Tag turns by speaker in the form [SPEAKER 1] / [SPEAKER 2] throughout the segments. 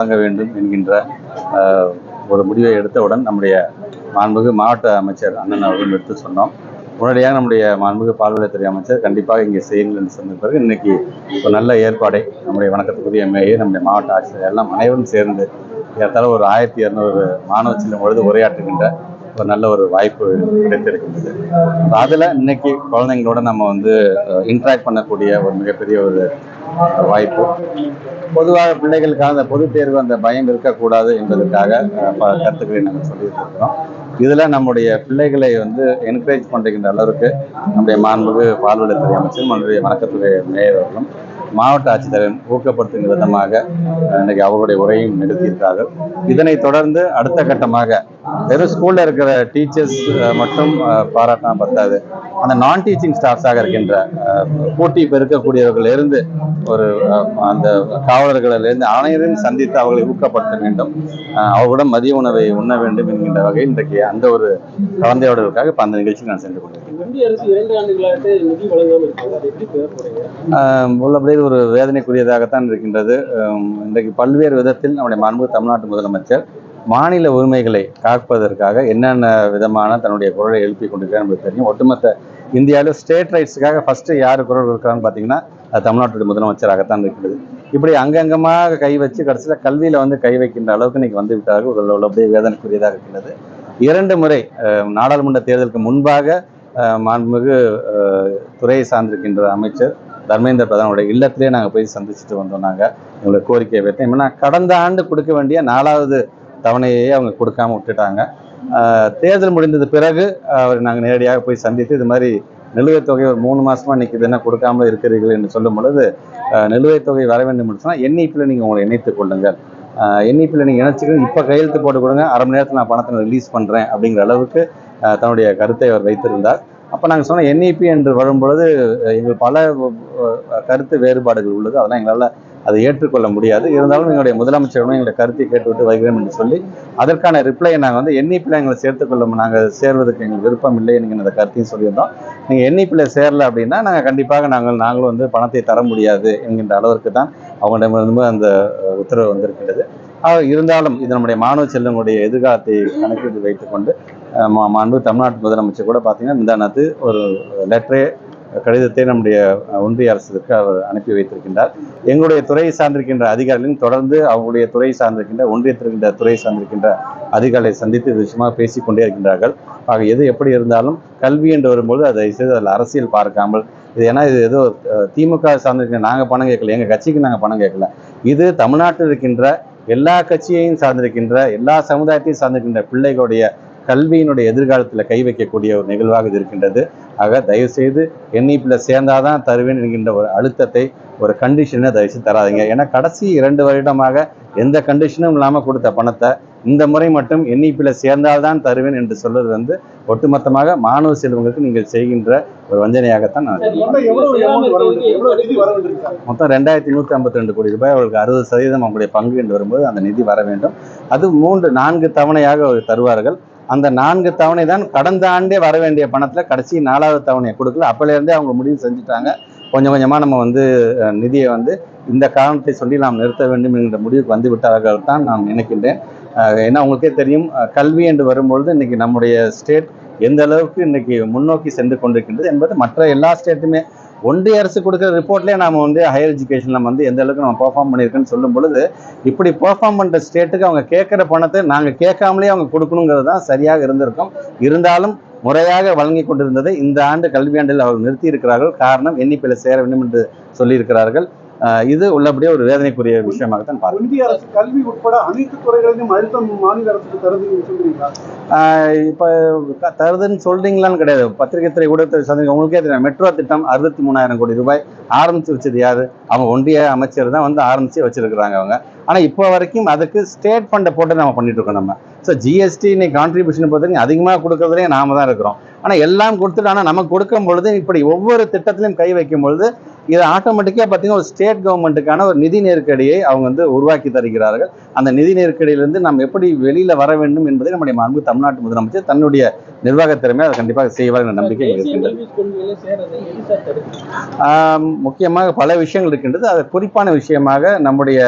[SPEAKER 1] வழங்க வேண்டும் என்கின்ற ஒரு முடிவை எடுத்தவுடன் நம்முடைய மாண்புமிகு மாவட்ட அமைச்சர் அண்ணன் அவர்களும் எடுத்து சொன்னோம். உடனடியாக நம்முடைய மாண்புமிகு பால்வளத்துறை அமைச்சர் கண்டிப்பாக இங்கே செய்யுங்கள் சொன்ன பிறகு இன்னைக்கு ஒரு நல்ல ஏற்பாடை நம்முடைய வணக்கத்துக்குரிய மேயர் நம்முடைய மாவட்ட ஆட்சியர் எல்லாம் அனைவரும் சேர்ந்து ஏறத்தாழ ஒரு ஆயிரத்தி இரநூறு மாணவ செல்லும் பொழுது உரையாற்றுகின்ற ஒரு நல்ல ஒரு வாய்ப்பு கிடைத்திருக்கின்றது. அதில் இன்னைக்கு குழந்தைங்களோட நம்ம வந்து இன்ட்ராக்ட் பண்ணக்கூடிய ஒரு மிகப்பெரிய ஒரு வாய்ப்பு. பொதுவாக பிள்ளைகளுக்காக அந்த பொது தேர்வு அந்த பயம் இருக்கக்கூடாது என்பதற்காக பல கருத்துக்களை நாங்கள் சொல்லிட்டு இருக்கிறோம் இதில் நம்முடைய பிள்ளைகளை வந்து என்கரேஜ் பண்ணுகின்ற அளவுக்கு. நம்முடைய மாண்புமிகு பால்வளத்துறை அமைச்சர் நம்முடைய வணக்கத்துறை மேயர் அவர்களும் மாவட்ட ஆட்சித்தலைவர் ஊக்கப்படுத்தும் விதமாக அஹ், இன்னைக்கு அவருடைய உரையும் நிறுத்தியிருக்கிறார்கள் இதனைத் தொடர்ந்து அடுத்த கட்டமாக வெறும் ஸ்கூல்ல இருக்கிற டீச்சர்ஸ் மட்டும் அஹ், பாராட்டினா பத்தாது. அந்த நான் டீச்சிங் ஸ்டாஃப்ஸாக இருக்கின்ற போட்டி பெருக்கக்கூடியவர்கள் இருந்து ஒரு அந்த காவலர்களிலிருந்து அனைவரையும் சந்தித்து அவர்களை ஊக்கப்படுத்த வேண்டும். அவர்களுடன் மதிய உணவை உண்ண வேண்டும் என்கின்ற வகையில் இன்றைக்கு அந்த ஒரு கலந்தையோடுவதற்காக இப்போ அந்த நிகழ்ச்சி நான் சென்று கொண்டிருக்கேன்
[SPEAKER 2] இந்திய
[SPEAKER 1] ஒரு வேதனைக்குரியதாகத்தான் இருக்கின்றது. இன்றைக்கு பல்வேறு விதத்தில் நம்முடைய மாண்பு தமிழ்நாட்டு முதலமைச்சர் மாநில உரிமைகளை காப்பதற்காக என்னென்ன விதமான தன்னுடைய குரலை எழுப்பி கொண்டிருக்கிறார் நமக்கு தெரியும். ஒட்டுமொத்த இந்தியாவில் ஸ்டேட் ரைட்ஸுக்காக ஃபஸ்ட்டு யார் குரல் கொடுக்குறான்னு பார்த்தீங்கன்னா அது தமிழ்நாட்டுடைய முதலமைச்சராகத்தான் இருக்கிறது இப்படி அங்கங்கமாக கை வச்சு கடைசியில் கல்வியில் வந்து கை வைக்கின்ற அளவுக்கு இன்னைக்கு வந்து விட்டார்கள். உள்ளபடியே வேதனைக்குரியதாக இருக்கின்றது. இரண்டு முறை நாடாளுமன்ற தேர்தலுக்கு முன்பாக மாண்புமிகு துறையை சார்ந்திருக்கின்ற அமைச்சர் தர்மேந்திர பிரதானோட இல்லத்திலே நாங்கள் போய் சந்திச்சுட்டு வந்தோம் நாங்கள் எங்களுடைய கோரிக்கையை வைத்தோம் ஏன்னா கடந்த ஆண்டு கொடுக்க வேண்டிய நாலாவது தவணையே அவங்க கொடுக்காம விட்டுட்டாங்க. தேர்தல் முடிந்தது பிறகு அவர் நாங்கள் நேரடியாக போய் சந்தித்து இது மாதிரி நிலுவைத் தொகை ஒரு மூணு மாசமா நிற்குது என்ன கொடுக்காம இருக்கிறீர்கள் என்று சொல்லும் பொழுது நிலுவைத் தொகை வர வேண்டும் என்று சொன்னால் என்இபியில் நீங்கள் உங்களை இணைத்துக் கொள்ளுங்கள். என்இபியில் நீங்கள் இணைச்சிக்கணும். இப்போ கையெழுத்து போட்டு கொடுங்க. அரை மணி நேரத்தில் நான் பணத்தை ரிலீஸ் பண்ணுறேன் அப்படிங்கிற அளவுக்கு தன்னுடைய கருத்தை அவர் வைத்திருந்தார். அப்போ நாங்கள் சொன்ன என்இபி என்று வரும்பொழுது எங்கள் பல கருத்து வேறுபாடுகள் உள்ளது. அதெல்லாம் எங்களால் அதை ஏற்றுக்கொள்ள முடியாது. இருந்தாலும் எங்களுடைய முதலமைச்சரிடம் எங்களுடைய கருத்தை கேட்டுவிட்டு வருகிறோம் என்று சொல்லி அதற்கான ரிப்ளையை நாங்கள் வந்து என்இபியில் எங்களை சேர்த்துக்கொள்ள நாங்கள் சேர்வதற்கு எங்களுக்கு விருப்பம் இல்லை என்கிற அந்த கருத்தையும் சொல்லியிருந்தோம். நீங்கள் என்இபியில் சேரல அப்படின்னா நாங்கள் கண்டிப்பாக நாங்கள் நாங்களும் வந்து பணத்தை தர முடியாது என்கின்ற அளவிற்கு தான் அவங்களிடமிருந்து அந்த உத்தரவு வந்திருக்கின்றது. இருந்தாலும் இது நம்முடைய மாணவ செல்வங்களுடைய எதிர்காலத்தை கணக்கிட்டு வைத்துக்கொண்டு மாண்பு தமிழ்நாட்டு முதலமைச்சர் கூட பார்த்தீங்கன்னா முந்தானத்து ஒரு லெட்டரே கடிதத்தை நம்முடைய ஒன்றிய அரசுக்கு அவர் அனுப்பி வைத்திருக்கின்றார். எங்களுடைய துறையை சார்ந்திருக்கின்ற அதிகாரிகளும் தொடர்ந்து அவங்களுடைய துறையை சார்ந்திருக்கின்ற ஒன்றியத்திற்கின்ற துறையை சார்ந்திருக்கின்ற அதிகாரிகளை சந்தித்து இது விஷயமாக பேசிக் கொண்டே இருக்கின்றார்கள். ஆக எது எப்படி இருந்தாலும் கல்வி என்று வரும்போது அதை செய்து அதில் அரசியல் பார்க்காமல் இது ஏன்னா இது ஏதோ திமுக சார்ந்திருக்கிற நாங்கள் பணம் கேட்கல எங்கள் கட்சிக்கு நாங்கள் பணம் கேட்கல. இது தமிழ்நாட்டில் இருக்கின்ற எல்லா கட்சியையும் சார்ந்திருக்கின்ற எல்லா சமுதாயத்தையும் சார்ந்திருக்கின்ற பிள்ளைகளுடைய கல்வியினுடைய எதிர்காலத்தில் கை வைக்கக்கூடிய ஒரு நிகழ்வாக இது இருக்கின்றது. ஆக தயவுசெய்து என்இபியில் சேர்ந்தாதான் தருவேன் என்கின்ற ஒரு அழுத்தத்தை ஒரு கண்டிஷனை தயவுசெய்து தராதீங்க. ஏன்னா கடைசி இரண்டு வருடமாக எந்த கண்டிஷனும் இல்லாமல் கொடுத்த பணத்தை இந்த முறை மட்டும் என்இபியில் சேர்ந்தால்தான் தருவேன் என்று சொல்வது வந்து ஒட்டுமொத்தமாக மாணவ செல்வங்களுக்கு நீங்கள் செய்கின்ற ஒரு வஞ்சனையாகத்தான் நான்
[SPEAKER 3] மொத்தம்
[SPEAKER 1] ரெண்டாயிரத்தி நூற்றி ஐம்பத்தி ரெண்டு கோடி ரூபாய். அவர்களுக்கு அறுபது சதவீதம் அவங்களுடைய பங்கு என்று வரும்போது அந்த நிதி வர வேண்டும். அது மூன்று நான்கு தவணையாக அவர்கள் தருவார்கள். அந்த நான்கு தவணை தான் கடந்த ஆண்டே வர வேண்டிய பணத்தில் கடைசி நாலாவது தவணையை கொடுக்கல. அப்போலேருந்தே அவங்க முடிவு செஞ்சுட்டாங்க. கொஞ்சம் கொஞ்சமாக நம்ம வந்து நிதியை வந்து இந்த காரணத்தை சொல்லி நாம் நிறுத்த வேண்டும் என்கிற முடிவுக்கு வந்து விட்டார்கள் தான் நான் நினைக்கின்றேன். ஏன்னா உங்களுக்கே தெரியும் கல்வி என்று வரும்பொழுது இன்றைக்கி நம்முடைய ஸ்டேட் எந்த அளவுக்கு இன்னைக்கு முன்னோக்கி சென்று கொண்டிருக்கின்றது என்பது மற்ற எல்லா ஸ்டேட்டுமே ஒன்றிய அரசு கொடுக்குற ரிப்போர்ட்லேயே நாம் வந்து ஹையர் எஜுகேஷன் நம்ம வந்து எந்த அளவுக்கு நம்ம பர்ஃபார்ம் பண்ணியிருக்கோன்னு சொல்லும் பொழுது இப்படி பெர்ஃபார்ம் பண்ணுற ஸ்டேட்டுக்கு அவங்க கேட்குற பணத்தை நாங்கள் கேட்காமலே அவங்க கொடுக்கணுங்கிறது தான் சரியாக இருந்திருக்கும். இருந்தாலும் முறையாக வழங்கி கொண்டிருந்ததை இந்த ஆண்டு கல்வியாண்டில் அவர்கள் நிறுத்தி இருக்கிறார்கள் காரணம் எண்ணிக்கையில் சேர வேண்டும் என்று சொல்லியிருக்கிறார்கள். இது உள்ளபடியே ஒரு வேதனைக்குரிய விஷயமாகத்தான் பார்க்கிறேன்
[SPEAKER 3] ஒன்றிய அரசு கல்வி உட்பட அனைத்து துறைகளிலும் அழுத்தம் மாநில அரசுக்கு தருதுன்னு சொல்றீங்களா?
[SPEAKER 1] இப்ப தருதுன்னு சொல்றீங்களான்னு கிடையாது. பத்திரிகை துறை ஊடகத்துறை சார்ந்த உங்களுக்கே தெரியும். மெட்ரோ திட்டம் அறுபத்தி மூணாயிரம் கோடி ரூபாய். ஆரம்பிச்சு வச்சது யாரு? அவங்க ஒன்றிய அமைச்சர் தான் வந்து ஆரம்பிச்சு வச்சிருக்கிறாங்க அவங்க. ஆனா இப்போ வரைக்கும் அதுக்கு ஸ்டேட் ஃபண்டை போட்டு நம்ம பண்ணிட்டு இருக்கோம் நம்ம. ஸோ ஜிஎஸ்டி இன்னைக்கு கான்ட்ரிபியூஷன் பொறுத்தவரைக்கும் அதிகமாக கொடுக்கறதுலே நாம தான் இருக்கிறோம். ஆனா எல்லாம் கொடுத்துட்டு ஆனா நமக்கு கொடுக்கும் பொழுது இப்படி ஒவ்வொரு திட்டத்திலையும் கை வைக்கும் பொழுது இது ஆட்டோமேட்டிக்காக பார்த்தீங்கன்னா ஒரு ஸ்டேட் கவர்மெண்ட்டுக்கான ஒரு நிதி நெருக்கடியை அவங்க வந்து உருவாக்கி தருகிறார்கள். அந்த நிதி நெருக்கடியிலிருந்து நம்ம எப்படி வெளியில வர வேண்டும் என்பதை நம்முடைய மாண்பு தமிழ்நாட்டு முதலமைச்சர் தன்னுடைய நிர்வாக திறமை அதை கண்டிப்பாக செய்வார் என்ற நம்பிக்கை இருக்கின்றது. முக்கியமாக பல விஷயங்கள் இருக்கின்றது. அது குறிப்பான விஷயமாக நம்முடைய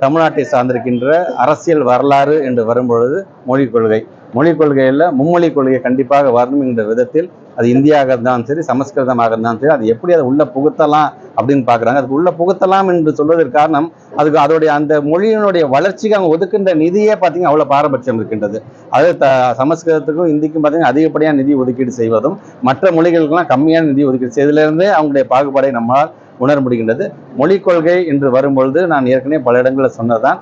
[SPEAKER 1] தமிழ்நாட்டை சார்ந்திருக்கின்ற அரசியல் வரலாறு என்று வரும்பொழுது மொழிக் கொள்கை. மொழிக் கொள்கையில் மும்மொழி கொள்கை கண்டிப்பாக வரணும் என்ற விதத்தில் அது இந்தியாக இருந்தாலும் சரி சமஸ்கிருதமாக இருந்தாலும் சரி அது எப்படி அதை உள்ள புகுத்தலாம் அப்படின்னு பார்க்குறாங்க. அதுக்கு உள்ள புகுத்தலாம் என்று சொல்வதற்கு காரணம் அதுக்கு அதோடைய அந்த மொழியினுடைய வளர்ச்சிக்கு அவங்க ஒதுக்கின்ற நிதியே பார்த்தீங்கன்னா அவ்வளோ பாரபட்சம் இருக்கின்றது. அது த சமஸ்கிருதத்துக்கும் இந்திக்கும் பார்த்தீங்கன்னா அதிகப்படியான நிதி ஒதுக்கீடு செய்வதும் மற்ற மொழிகளுக்கெல்லாம் கம்மியான நிதி ஒதுக்கீடு செய்வதிலிருந்தே அவங்களுடைய பாகுபாடை நம்மால் உணர முடிகின்றது. மொழிக் கொள்கை என்று வரும்பொழுது நான் ஏற்கனவே பல இடங்களில் சொன்னதான்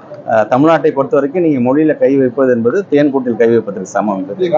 [SPEAKER 1] தமிழ்நாட்டை பொறுத்த வரைக்கும் நீங்கள் மொழியில் கை வைப்பது என்பது தேன்கூட்டில் கை வைப்பதற்கு சமம். என்பது